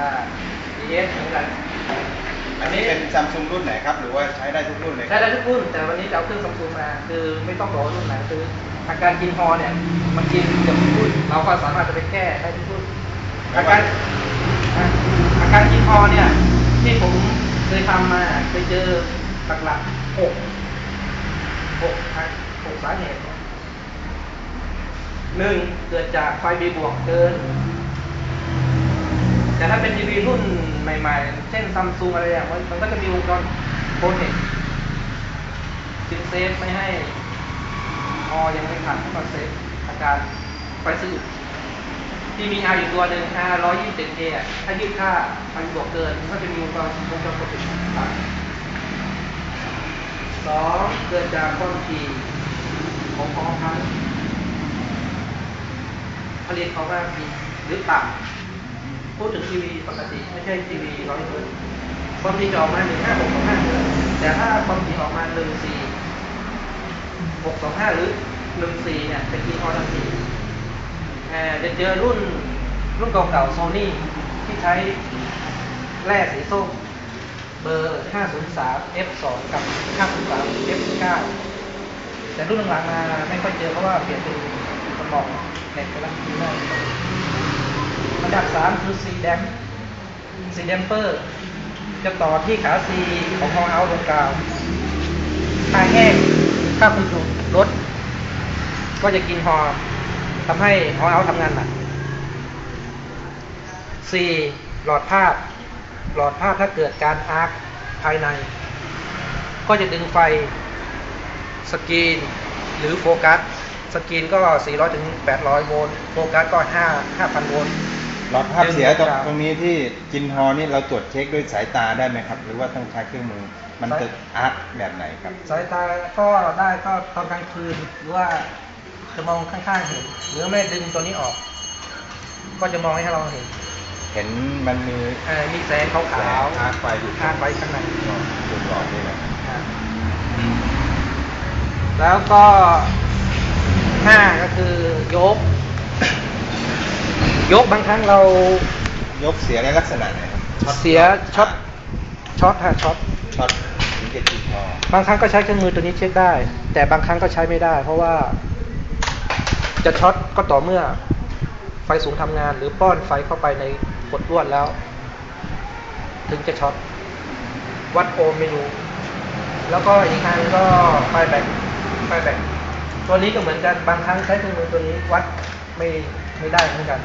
อ่า DS เหมือนกันอันนี้เป็นซัมซุงรุ่นไหนครับ หรือว่าใช้ได้ทุกรุ่นเลยคใช้รับได้ทุกรุ่น แต่วันนี้จะเอาเครื่องซัมซุงมา คือไม่ต้องบอกว่ารุ่นไหนคืออาการกินฮอเนี่ย มันกินเกือบทุกรุ่น เราก็สามารถจะไปแก้ได้ทุกรุ่นอาการอะอาการกินฮอเนี่ย ที่ผมเคยทำมาเคยเจอหลักๆหกหกทางหกสาเหตุเนี่ยหนึ่งเกิดจากไฟบีบวกเกิน แต่ถ้าเป็นทีวีรุ่นใหม่ๆ เช่นซัมซุงอะไรอย่างมันมันก็จะมีวงจรโปรเทคซิงเซฟไม่ให้ออยังไม่ขัดให้มาเซฟอาการไฟสื่อที่มี R อยู่ตัวหนึ่ง R 127K อะถ้ายืดค่าไฟบวกเกินมันก็จะมีวงจรวงจรโปรเทคต่างสองเกิดจากความถี่ของของพันผลิตของมาผิดหรือต่ำ พูดถึงทีวีปกติไม่ใช่ทีวีร้อยเฮิร์ตความถี่จะออกมาหนึ่งห้าหกสองห้าแต่ถ้าความถี่ออกมาหนึ่งสี่หกสองห้าหรือหนึ่งสี่เนี่ยเป็นกีออทันทีเอ่อจะเจอรุ่นรุ่นเก่าๆโซนี่ที่ใช้แร่สีส้มเบอร์ 503 F2 กับ 503 F9 แต่รุ่นหลังๆมาไม่ค่อยเจอเพราะว่าเปลี่ยนเป็นสมองเน็ตไปแล้วดีมาก อันดับสามคือซีแดมซีแดมเปอร์ จะต่อที่ขาซีของฮอเอาลงกาวถ้าแห้งถ้าคุณดูรถ ก็จะกินฮอทำให้ฮอเอาทำงานหนักซีหลอดภาพ หลอดภาพถ้าเกิดการอาร์คภายใน ก็จะดึงไฟสกรีนหรือโฟกัส สกรีนก็ 400 ถึง 800 โวลต์ โฟกัสก็ 5 5,000 โวลต์ หลอดภาพเสียตรงครับตรงนี้ที่จินฮอนี่เราตรวจเช็คด้วยสายตาได้ไหมครับ หรือว่าต้องใช้เครื่องมือ มันจะอาร์ตแบบไหนครับ สายตาก็ได้ก็ตอนกลางคืนหรือว่าจะมองข้างๆเห็นหรือไม่ดึงตัวนี้ออก ก็จะมองให้เราเห็น เห็นมันมีเอ่อมีแสงขาวแสงอาร์ตไฟอยู่คาดไว้ข้างในจุดหลอดนี่นะอ่าแล้วก็ห้าก็คือยก ยกบางครั้งเรายกเสียในลักษณะไหนครับเสียช็อตช็อตฮะช็อตช็อตถึงจะจินฮอบางครั้งก็ใช้เครื่องมือตัวนี้เช็คได้ แต่บางครั้งก็ใช้ไม่ได้ เพราะว่า จะช็อตก็ต่อเมื่อ ไฟสูงทำงาน หรือป้อนไฟเข้าไปในกดลวดแล้ว ถึงจะช็อตวัดโอห์มไม่รู้แล้วก็อีกอันก็ไฟแบกไฟแบกตัวนี้ก็เหมือนกันบางครั้งใช้เครื่องมือตัวนี้วัดไม่ไม่ได้เหมือนกัน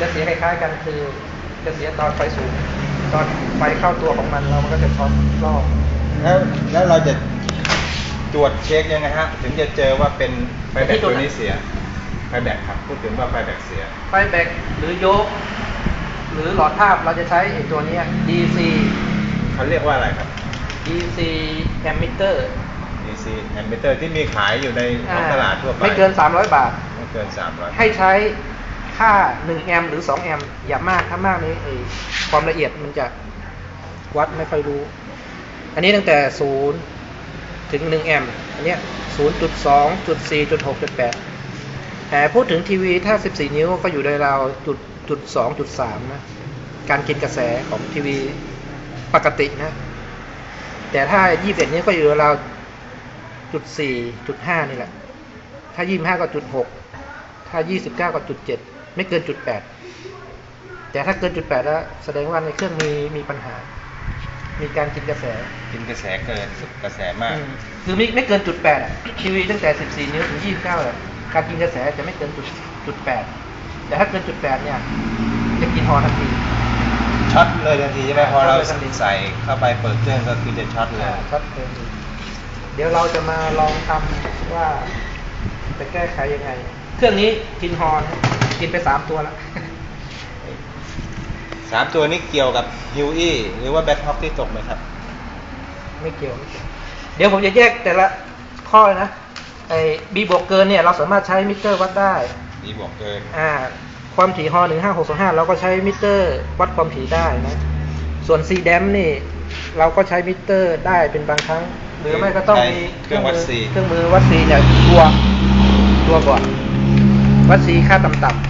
จะเสียคล้ายๆกันคือจะเสียตอนไฟสูงตอนไฟเข้าตัวของมันแล้วมันก็จะช็อตรอบแล้วแล้วเราจะตรวจเช็คยังไงฮะถึงจะเจอว่าเป็นไฟแบตตัวนี้เสียไฟแบตครับพูดถึงว่าไฟแบตเสีย ไฟแบกหรือยก หรือหลอดภาพเราจะใช้ไอ้ตัวเนี้ย DC เขาเรียกว่าอะไรครับ DC ammeter DC ammeter ที่มีขายอยู่ในท้องตลาดทั่วไป ไม่เกิน 300 บาท ไม่เกิน 300 ให้ใช้ ค่า1แอมป์หรือ2แอมป์อย่ามากถ้ามากนี้ไอ้ความละเอียดมันจะวัดไม่ค่อยรู้ อันนี้ตั้งแต่ 0 ถึง1แอมป์อันเนี้ย0.2จุด4จุด6จุด8แต่พูดถึงทีวีถ้า 14 นิ้วก็อยู่ในราวจุดจุด2จุด3นะการกินกระแสของทีวีปกตินะ แต่ถ้า 21นิ้วก็อยู่ในราวจุด4จุด5นี่แหละ ถ้า 25 ก็จุด6ถ้า 29 ก็จุด7 ไม่เกินจุด8แต่ถ้าเกินจุด8แล้วแสดงว่าในเครื่องมีมีปัญหา มีการกินกระแส กินกระแสเกินกระแสมากอืมคือไม่ไม่เกินจุด8อะทีวีตั้งแต่14นิ้วถึง29อะการกินกระแสจะไม่เกินจุดจุด8แต่ถ้าเกินจุด8เนี่ยจะกินฮอทันทีช็อตเลยทันทีใช่ไหมพอเราช็อตเลยทันทีใส่เข้าไปเปิดเครื่องก็คือจะช็อตเลยชัดเจนเดี๋ยวเราจะมาลองทำว่าจะแก้ไขยังไง เครื่องนี้กินฮอน กินไปสามตัวแล้วสามตัวนี้เกี่ยวกับฮิวอี้หรือว่าแบทท็อกที่ตกไหมครับ ไม่เกี่ยวไม่เกี่ยว เดี๋ยวผมจะแยกแต่ละข้อเลยนะไอ้บีบวกเกินเนี่ยเราสามารถใช้มิเตอร์วัดได้ดีบอกเกินอ่าความถี่ฮอหนึ่งห้าหกสองห้าเราก็ใช้มิเตอร์วัดความถี่ได้นะส่วนซีแดมนี่ เราก็ใช้มิเตอร์ได้เป็นบางครั้ง หรือไม่ก็ต้องมีเครื่องวัดซีเครื่องมือวัดซีเนี่ยตัวตัวก่อน วัดซีค่าต่ำ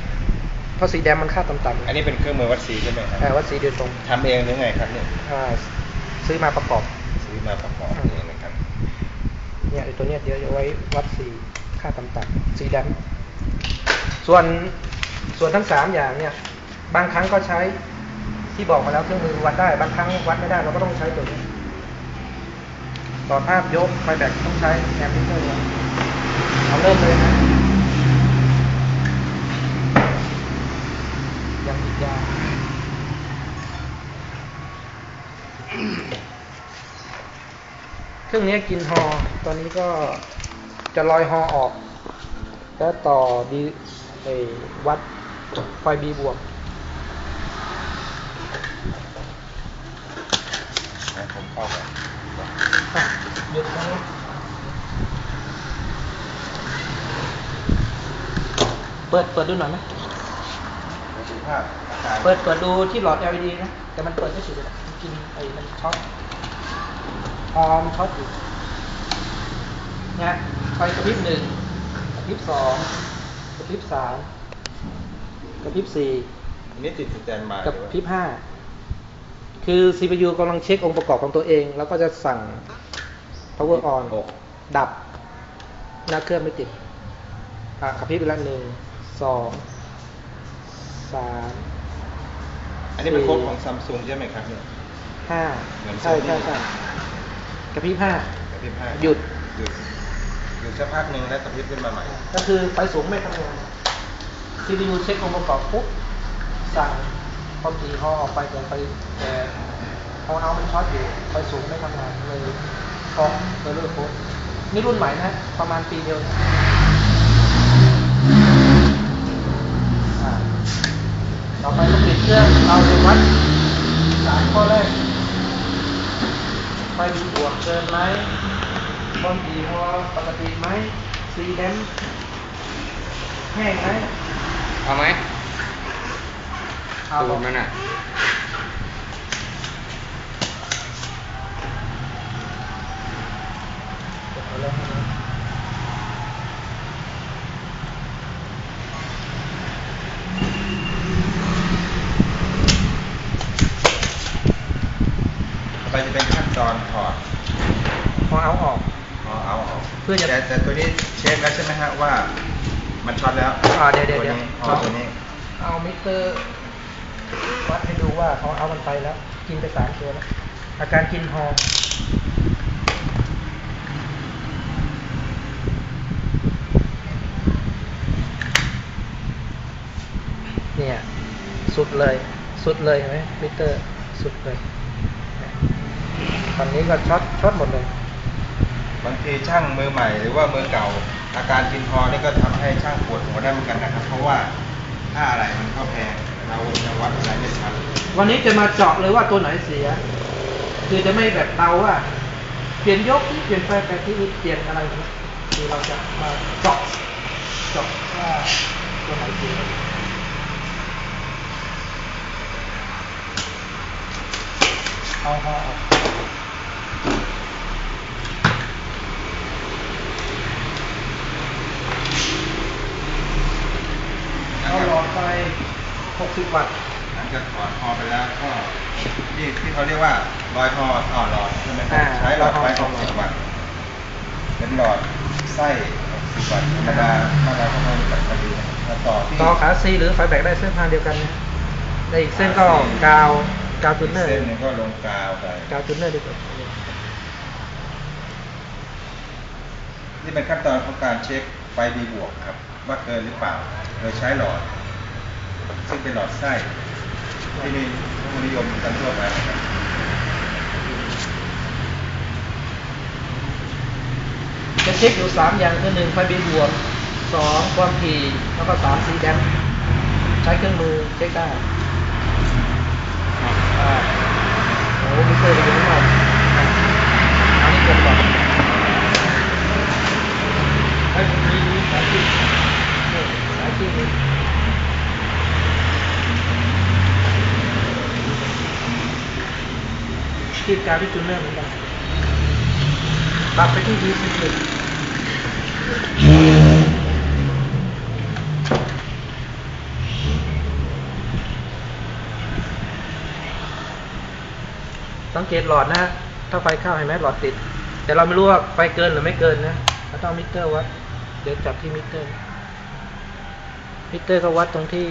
ๆเพราะสีแดงมันค่าต่ำอันนี้เป็นเครื่องมือวัดสีใช่ไหมครับๆแต่ว่าสีโดยตรงทำเองหรือไงครับเนี่ยอ่าซื้อมาประกอบซื้อมาประกอบเองนะครับเนี่ยไอ้ตัวเนี้ยเดี๋ยวจะไว้วัดสีค่าต่ำๆสีแดงส่วนส่วนทั้งสามอย่างเนี่ย บางครั้งก็ใช้ที่บอกมาแล้วเครื่องมือวัดได้ บางครั้งวัดไม่ได้เราก็ต้องใช้ตัวนี้ต่อภาพยกไฟแบตต้องใช้แอมพิเตอร์เอาเริ่มเลยนะ ยังอีกยาวเครื่องนี้กินฮอ ตอนนี้ก็จะลอยฮอออก แล้วต่อดีไอ้วัดไฟบีบวกนะผมเข้าไปอะหยุดตรงนี้เปิด เปิดดูหน่อยไหมดู ภาพอาการเปิดเปิดดูที่หลอด LED นะ แต่มันเปิดไม่สุดเลยนะมันกินไอ้มันช็อตออมช็อตอยู่นะไฟกระพริบหนึ่งกระพริบสองกระพริบสามกระพริบสี่อันนี้ติดสแตนบายกับหรือว่าพริบห้าคือ CPU กำลังเช็คองค์ประกอบของตัวเอง แล้วก็จะสั่ง power on หกดับ หน้าเครื่องไม่ติดอะกระพริบไปแล้วหนึ่งสอง สามอันนี้เป็นโค้ดของซัมซุงใช่ไหมครับเนี่ยห้าเหมือนใช่ Sony ใช่ใช่กระพริบห้ากระพริบห้าหยุดหยุดหยุดสักพักหนึ่งแล้วกระพริบขึ้นมาใหม่ ก็คือไฟสูงไม่ทำงาน CPU เช็คองค์ประกอบปุ๊บสั่งความถี่พอออกไปแต่ไฟแต่พอเอามันช็อตอยู่ไฟสูงไม่ทำงานเลยฟ้องเลยเลิกโพสต์นี่รุ่นใหม่นะ ประมาณปีเดียวนะอ่าต่อไปก็ปิด เราจะวัดสามข้อแรกไฟบวกเกินไหมความถี่พอปกติไหมซีแดมแห้งไหมเอาไหมเอาตูดมันอะเอาแล้วนะ ต่อไป จะเป็นขั้นตอนถอดพอเอาออก พอเอาออกเพื่อจะแต่แต่ตัวนี้เช็คแล้วใช่ไหมฮะว่า มันช็อตแล้วอ่าเดี๋ยวเดี๋ยวตัวเดี๋ยวนี้อ๋อตัวนี้เอามิเตอร์วัดให้ดูว่าเขาเอามันไปแล้ว กินไปสามตัวแล้วอาการกินฮอร์เนี่ย สุดเลย สุดเลยเห็นไหมมิเตอร์ สุดเลย ตอนนี้ก็ช็อตช็อตหมดเลยบางทีช่างมือใหม่หรือว่ามือเก่า อาการกินพอนี่ก็ทำให้ช่างปวดหัวได้เหมือนกันนะครับ เพราะว่าค่าอะไรมันก็แพงเราจะวัดอะไรไม่ชัดวันนี้จะมาเจาะเลยว่าตัวไหนเสีย คือจะไม่แบบเดาว่า เปลี่ยนยกที่เปลี่ยนไฟแปลที่เปลี่ยนอะไรอย่างเงี้ยคือเราจะมาเจาะเจาะว่าตัวไหนเสียเอาเอาเอา เอาหลอดไฟ60วัตต์หลังจากถอดพอไปแล้วก็ที่ที่เขาเรียกว่ารอยพออ่อหลอดใช่ไหมครัอ่าบใช้หลอดไฟรอยพอ60วัตต์เป็นหลอดไส้60วัตต์ธรรมดาธรรมดาก็ต้องตัดพอดีนะครับแล้วต่อที่ต่อขาซีหรือไฟแบกได้เส้นทางเดียวกันนะได้อีกเส้นก็กาวกาวจูเนอร์เส้นหนึงก็ลงกาวไปกาวจูเนอร์ดีกว่านี่เป็นขั้นตอนของการเช็คไฟดีบวกครับ ว่าเกินหรือเปล่า โดยใช้หลอด ซึ่งเป็นหลอดไส้ที่มีผู้นิยมกันทั่วไปนะครับจะเช็คอยู่สามอย่างคือหนึ่งไฟบีบวกสองความถี่แล้วก็สามซีแดมใช้เครื่องมือเช็คได้อ่าโอ้มิเตอร์อยู่ข้างนอกอันนี้กดก่อนไอ้ยมีมีสายที่นี่สายที่ ที่การที่จูเนอร์เหมือนกันปรับไปที่ดีสิบสังเกตหลอดนะถ้าไฟเข้าเห็นไหมหลอดติด แต่เราไม่รู้ว่าไฟเกินหรือไม่เกินนะเราต้องมิเตอร์วัด เดี๋ยวจับที่มิเตอร์ มิเตอร์ก็วัดตรงที่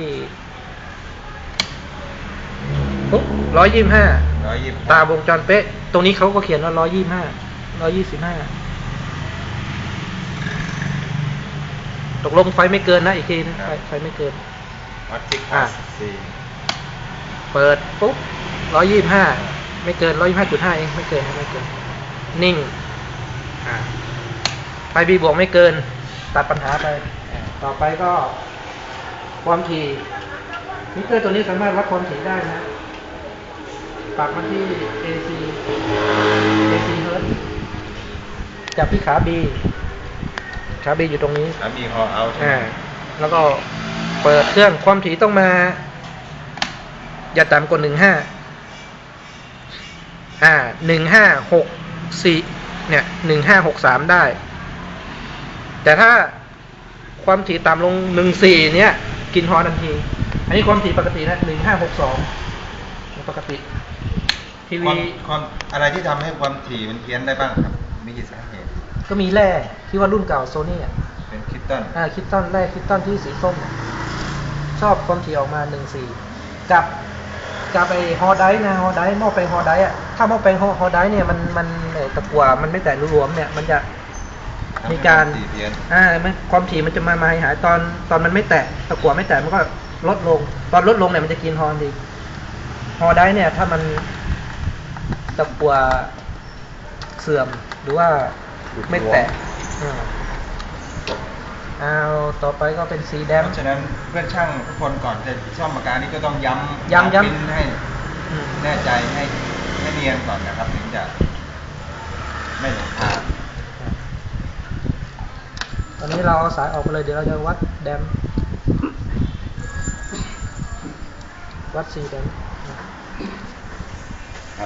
ร้อยยี่สิบห้า ร้อยยี่สิบตาวงจรเป๊ะ ตรงนี้เขาก็เขียนว่าร้อยยี่ห้าร้อยยี่สิบห้าตกลงไฟไม่เกินนะอีกทีนะไฟไฟไม่เกินวัดซิกอะสี่เปิดปุ๊บร้อยยี่ห้าไม่เกินร้อยยี่ห้าจุดห้าเองไม่เกินนะไม่เกิน นิ่งอ่าไฟบีบวกไม่เกิน ตัดปัญหาไปอ่าต่อไปก็ความถี่มิเตอร์ตัวนี้สามารถวัดความถี่ได้นะ ปรับมาที่ AC AC เฮิร์ตจับที่ขา B ขา B อยู่ตรงนี้แล้วมีคอเอาใช่ไหอ่ามแล้วก็เปิดเครื่องความถี่ต้องมา อย่าต่ำกว่าหนึ่งห้า อ่าหนึ่งห้าหกสี่เนี่ยหนึ่งห้าหกสามได้ แต่ถ้าความถี่ต่ำลงหนึ่งสี่เนี่ย กินฮอทันที อันนี้ความถี่ปกตินะหนึ่งห้าหกสอง ปกติทีควาวีมความอะไรที่ทำให้ความถี่มันเพี้ยนได้บ้างครับ มีกี่สาเหตุ ก็มีแร่ที่ว่ารุ่นเก่าโซนี่อะเป็นคิตตันอ่าคิดต้นแรกคิดต้นที่สีส้มน่ะชอบความถี่ออกมาหนึ่งสี่กับกับไอฮอไดนะฮอไดหม้อแปลงฮอไดอะถ้าหม้อแปลงฮอฮอไดเนี่ยมันมันเอ่อตะกั่วมันไม่แตกรวมๆเนี่ย มันจะทำให้มีการความถี่เพี้ยนอ่ามันความถี่มันจะมามาหายตอนตอนมันไม่แตะตะกั่วไม่แตะมันก็ลดลง ตอนลดลงเนี่ยมันจะกินฮอดี ฮอไดเนี่ย ถ้ามันตะกั่วเสื่อมหรือว่าไม่แตะอ่าเอาต่อไปก็เป็นสีแดเพงราะฉะนั้นเพื่อนช่างทุกคนก่อนจะซ่อมอาการนี้ก็ต้องย้ำย้ำย้ำปิ้นให้อืมแน่ใจให้ให้เนียนก่อนนะครับถึงจะไม่หลงทางตอนนี้เราเอาสายออกไปเลยเดี๋ยวเราจะวัดแดมวัดสีแดม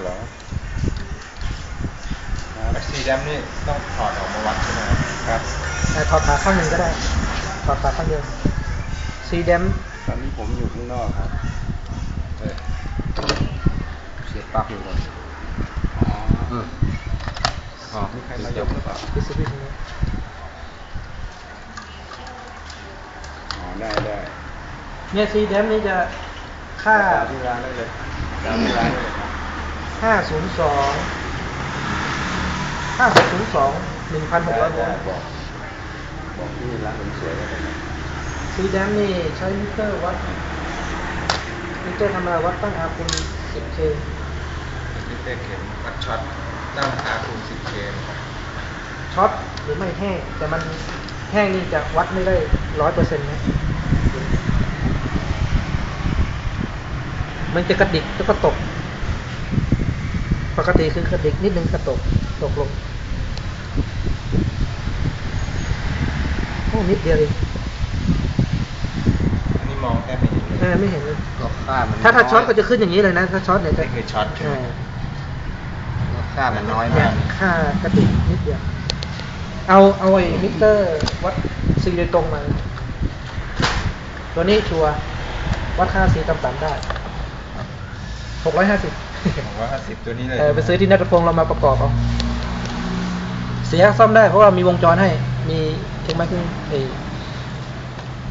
ฮัลโหลแม็กซี่แดมนี่ต้องถอดออกมาวัดใช่ไหมครับแต่ถอดขาข้างหนึ่งก็ได้ ถอดขาข้างเดียวสีแดมตอนนี้ผมอยู่ข้างนอกครับเอ้ยเสียบปลั๊กอยู่ก่อนอ๋อเอออ๋อมีใครมายกหรือเปล่าพิสบิทนี้อ๋อได้ได้เนี่ยสีแดมนี่จะค่าตามที่ร้านได้เลยตามที่ร้านได้เลยครับ ห้าศูนย์สองห้าศูนย์สองหนึ่งพันหกร้อยบอกบอกที่ร้านผมสวยได้เลยนะสีแดมนี่ใช้มิเตอร์วัดมิเตอร์ธรรมดาวัดตั้งอาคุณ 10K มิเตอร์เข็มวัดช็อตตั้งอาคูณ10เคช็อตหรือไม่แห้งแต่มันแห้งนี่จะวัดไม่ได้ร้อยเปอร์เซ็นต์นะมันจะกระดิกแล้วก็ตก ปกติคือกระดิกนิดนึงก็ตกตกลงโอ้นิดเดียวเองอันนี้มองแทบไม่เห็นเลยเออไม่เห็นเลยก็ค่ามันถ้าถ้าน้ยช็อตก็จะขึ้นอย่างนี้เลยนะ ถ้าช็อตเนี่ยจะนี่คือช็อตใช่ไหมเออก็ค่ามันน้อยเนี่มายกค่ากระดิกนิดเดียว เอาเอาไอ้มิเตอร์วัดซีโดยตรงมา ตัวนี้ชัวร์วัดค่าสีต่ำๆได้หกร้อยห้าสิบ ผมว่าห้าสิบตัวนี้เลยเออไปซื้อที่นัทพงศ์เรามาประกอบเอาเสียซ่อมได้เพราะว่ามีวงจรให้ มีถึงไม้ถึงไอ้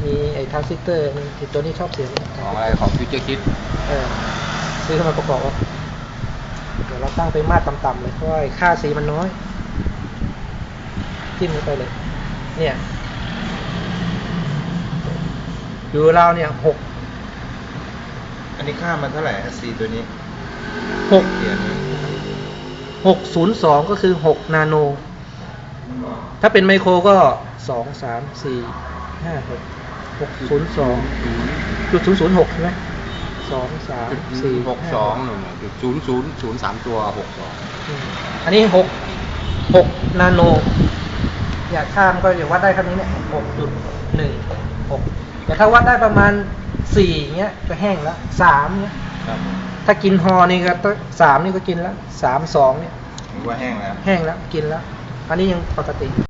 มีไอ้ทรานซิสเตอร์มันที่ตัวนี้ชอบเสียงของอะไรของฟิวเจอร์คิดเออซื้อเข้ามาประกอบเอาเดี๋ยวเราตั้งไปมาตรต่ำๆเลยเพราะว่าไอ้ค่าสีมันน้อยจิ้มลงไปเลย เนี่ย อยู่ราวเนี่ยหกอันนี้ค่ามันเท่าไหร่ฮะซีตัวนี้ หกเขียนไว้หกศูนย์สองก็คือหกนาโน ถ้าเป็นไมโครก็สองสามสี่ห้าหกหกศูนย์สองจุดศูนย์ศูนย์หกใช่ไหมสองสามสี่หกสองหนึ่งจุดศูนย์ศูนย์ศูนย์สามตัวหกสองอืมอันนี้หกหกนาโน อยากข้ามก็อย่าวัดได้คำนี้เนี่ยหกจุดหนึ่งหกแต่ถ้าวัดได้ประมาณสี่เงี้ยก็แห้งแล้วสามเงี้ยครับ ถ้ากินฮอนี่ก็ต้องสามนี่ก็กินแล้วสามสองเนี่ย ถือว่าแห้งแล้ว แห้งแล้วกินแล้ว อันนี้ยังปกติ